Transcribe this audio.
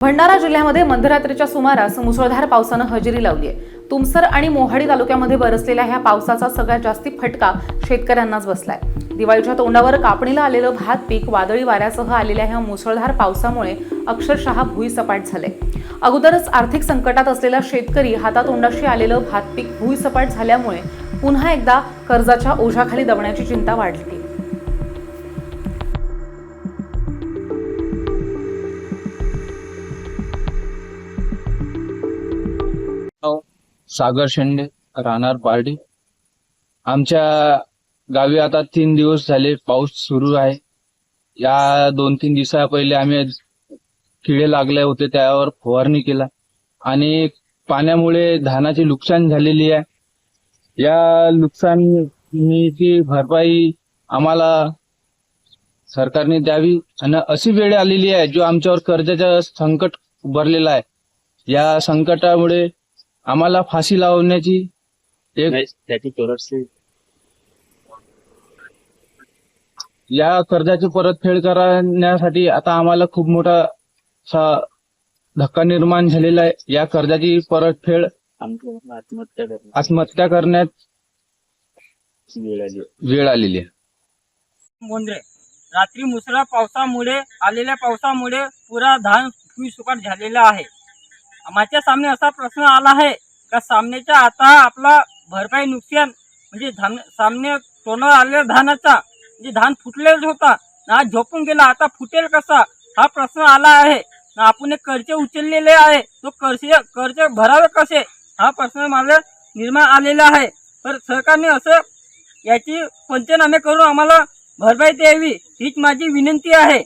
भंडारा जिल्ह्यामध्ये मध्यरात्रीच्या सुमारास मुसळधार पावसानं हजेरी लावली आहे. तुमसर आणि मोहाडी तालुक्यामध्ये बरसलेल्या ह्या पावसाचा सगळ्यात जास्ती फटका शेतकऱ्यांनाच बसलाय. दिवाळीच्या तोंडावर कापणीला आलेलं भात पीक वादळी वाऱ्यासह आलेल्या ह्या मुसळधार पावसामुळे अक्षरशः भुईसपाट झाले अगोदरच आर्थिक संकटात असलेला शेतकरी हातातोंडाशी आलेलं भात पीक भुईसपाट झाल्यामुळे पुन्हा एकदा कर्जाच्या ओझ्याखाली दबण्याची चिंता वाढली. सागर शेंडे राहणार पार्टी आमच्या गावी आता तीन दिवस झाले पाऊस सुरू आहे. या दोन तीन दिवसा पहिले आम्ही किडे लागले होते त्यावर फवारणी केला. आणि पाण्यामुळे धानाची नुकसान झालेली आहे. या नुकसानीची भरपाई आम्हाला सरकारने द्यावी आणि अशी वेळ आलेली आहे जो आमच्यावर कर्जाचं संकट उभारलेलं आहे. या संकटामुळे आम्हाला फाशी लावण्याची एक त्याची चौरसची या कर्जाची परतफेड करण्यासाठी आता आम्हाला खूप मोठा धक्का निर्माण झालेला आहे. या कर्जाची परतफेड आत्महत्या करण्यात वेळ आली. वेळ आलेली आहे. मोंद्रे रात्री मुसळा पावसामुळे आलेल्या पावसामुळे पुरा धान सुकाट झालेला आहे. माझ्या सामने असा प्रश्न आला आहे का सामन्याच्या आता आपला भरपाई नुकसान म्हणजे धान सामने तोंडावर आलेल्या धानाचा म्हणजे धान फुटलेलाच होता ना आज झोपून गेला आता फुटेल कसा? हा प्रश्न आला आहे. ना आपण एक कर्ज उचललेले आहे. तो कर्ज कर्ज भरावे कसे? हा प्रश्न मला निर्माण आलेला आहे. तर सरकारने असं याची पंचनामे करून आम्हाला भरपाई द्यावी हीच माझी विनंती आहे.